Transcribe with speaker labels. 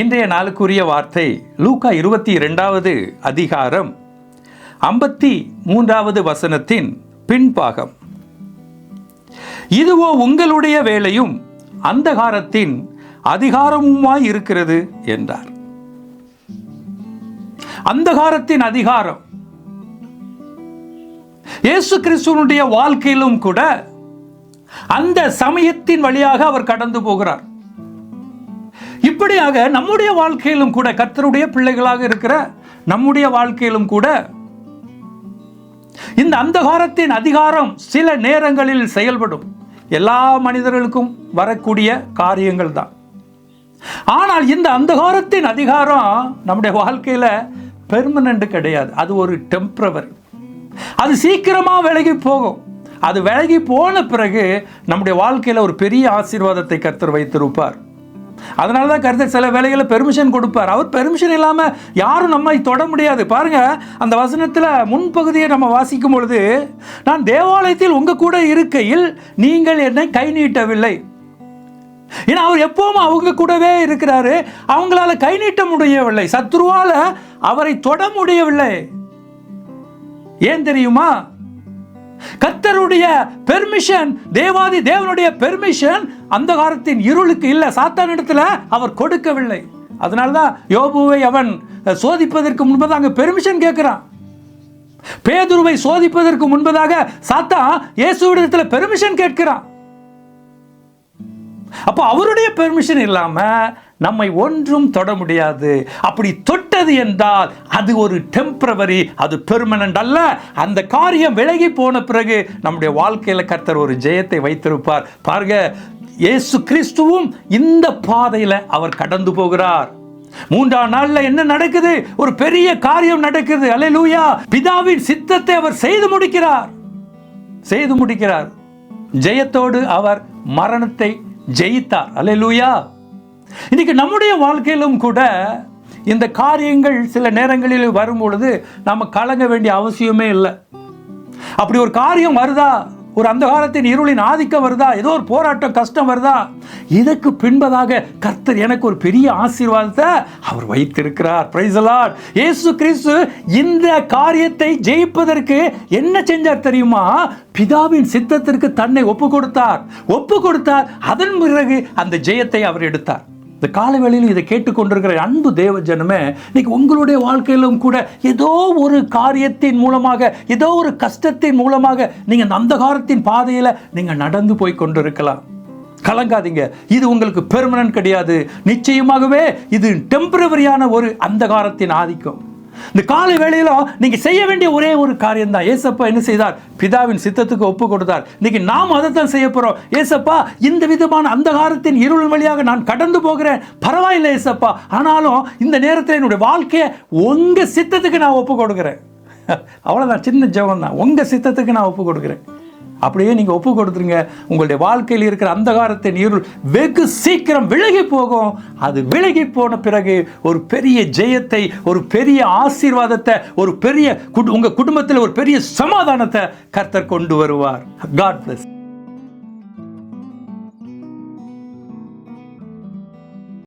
Speaker 1: இன்றைய நாளுக்குரிய வார்த்தை லூக்கா இருபத்தி இரண்டாவது அதிகாரம் ஐம்பத்தி மூன்றாவது வசனத்தின் பின்பாகம். இதுவோ உங்களுடைய வேலையும் அந்தகாரத்தின் அதிகாரமுமாய் இருக்கிறது என்றார். அந்தகாரத்தின் அதிகாரம். இயேசு கிறிஸ்துவனுடைய வாழ்க்கையிலும் கூட அந்த சமயத்தின் வழியாக அவர் கடந்து போகிறார். இப்படியாக நம்முடைய வாழ்க்கையிலும் கூட கர்த்தருடைய பிள்ளைகளாக இருக்கிற நம்முடைய வாழ்க்கையிலும் கூட இந்த அந்தகாரத்தின் அதிகாரம் சில நேரங்களில் செயல்படும். எல்லா மனிதர்களுக்கும் வரக்கூடிய காரியங்கள் தான். ஆனால் இந்த அந்தகாரத்தின் அதிகாரம் நம்முடைய வாழ்க்கையில் பெர்மனண்ட் கிடையாது. அது ஒரு டெம்பரவரி அது சீக்கிரமாக விலகி போகும். அது விலகி போன பிறகு நம்முடைய வாழ்க்கையில் ஒரு பெரிய ஆசீர்வாதத்தை கர்த்தர் வைத்திருப்பார். அதனால தான் கருத்தர் சில வேலைகளை பெர்மிஷன் கொடுப்பார். அவர் பெர்மிஷன் இல்லாமல் யாரும் நம்மை தொட முடியாது. பாருங்க அந்த வசனத்தில் முன்பகுதியை நம்ம வாசிக்கும் பொழுது நான் தேவாலயத்தில் உங்க கூட இருக்கையில் நீங்கள் என்னை கை நீட்டவில்லை. ஏன்னா அவர் எப்பவும் அவங்க கூடவே இருக்கிறாரு. அவங்களால கை நீட்ட முடியவில்லை. சத்ருவால அவரை தொட முடியவில்லை. ஏன் தெரியுமா? கத்தருடைய பெர்மிஷன் தேவாதி தேவனுடைய பெர்மிஷன் அந்த காலத்தின் இருளுக்கு இல்லை. சாத்தான் இடத்துல அவர் கொடுக்கவில்லை. அதனால்தான் யோபுவை அவன் சோதிப்பதற்கு முன்பதாக அங்கே பெர்மிஷன் கேட்கிறான். பேதுருவை சோதிப்பதற்கு முன்பதாக சாத்தான் இயேசுவிடத்தில் பெர்மிஷன் கேட்கிறான். அப்போ அவருடைய பெர்மிஷன் இல்லாம நம்மை ஒன்றும் தொட முடியாது. அப்படி தொட்டது என்றால் அது ஒரு டெம்பரவரி அது பெர்மனன்ட் அல்ல. அந்த காரியம் விலகி போன பிறகு நம்முடைய வாழ்க்கையில் கர்த்தர் ஒரு ஜெயத்தை வைத்திருப்பார். பாருங்க இயேசு கிறிஸ்துவும் இந்த பாதையில் அவர் கடந்து போகிறார். மூன்றாம் நாள்ல என்ன நடக்குது? ஒரு பெரிய காரியம் நடக்குது. அல்லேலூயா. பிதாவின் சித்தத்தை அவர் செய்து முடிக்கிறார். செய்து முடிக்கிறார். ஜெயத்தோடு அவர் மரணத்தை ஜெயித்தார். அல்லேலூயா. இன்றைக்கு நம்முடைய வாழ்க்கையிலும் கூட இந்த காரியங்கள் சில நேரங்களில் வரும் பொழுது நாம் கலங்க வேண்டிய அவசியமே இல்லை. அப்படி ஒரு காரியம் வருதா? ஒரு அந்த காலத்தின் இருளின் ஆதிக்கம் வருதா? ஏதோ ஒரு போராட்டம் கஷ்டம் வருதா? இதற்கு பின்பதாக கர்த்தர் எனக்கு ஒரு பெரிய ஆசீர்வாதத்தை அவர் வைத்திருக்கிறார். பிரைசலாட் ஏசு இயேசு கிறிஸ்து இந்த காரியத்தை ஜெயிப்பதற்கு என்ன செஞ்சார் தெரியுமா? பிதாவின் சித்தத்திற்கு தன்னை ஒப்பு கொடுத்தார் ஒப்பு கொடுத்தார் அதன் பிறகு அந்த ஜெயத்தை அவர் எடுத்தார். இந்த காலவேளையில் இதை கேட்டுக்கொண்டிருக்கிற அன்பு தேவ ஜனமே இன்னைக்கு உங்களுடைய வாழ்க்கையிலும் கூட ஏதோ ஒரு காரியத்தின் மூலமாக ஏதோ ஒரு கஷ்டத்தின் மூலமாக நீங்கள் அந்த அந்தகாரத்தின் பாதையில் நீங்கள் நடந்து போய் கொண்டிருக்கலாம். கலங்காதீங்க. இது உங்களுக்கு பெர்மனன்ட் கிடையாது. நிச்சயமாகவே இது டெம்பரவரியான ஒரு அந்தகாரத்தின் ஆதிக்கம். இந்த காலை வேளையில நீங்க செய்ய வேண்டிய ஒரே ஒரு காரியம் தான் ஏசப்பா என்ன செய்தார்? பிதாவின் சித்தத்துக்கு ஒப்பு கொடுத்தார். இன்னைக்கு நாம் அதைத்தான் செய்ய போறோம். ஏசப்பா இந்த விதமான அந்தகாரத்தின் இருள் வழியாக நான் கடந்து போகிறேன். பரவாயில்லை ஏசப்பா. ஆனாலும் இந்த நேரத்தில் என்னுடைய வாழ்க்கையை உங்க சித்தத்துக்கு நான் ஒப்பு கொடுக்குறேன். அவ்வளோதான் சின்ன ஜெபம் தான் உங்க சித்தத்துக்கு நான் ஒப்பு கொடுக்குறேன். அப்படியே நீங்கள் ஒப்பு கொடுத்துருங்க. உங்களுடைய வாழ்க்கையில் இருக்கிற அந்தகாரத்தை நீருள் வெகு சீக்கிரம் விலகி போகும். அது விலகி போன பிறகு ஒரு பெரிய ஜெயத்தை ஒரு பெரிய ஆசீர்வாதத்தை ஒரு பெரிய உங்கள் குடும்பத்தில் ஒரு பெரிய சமாதானத்தை கர்த்தர் கொண்டு வருவார். God plus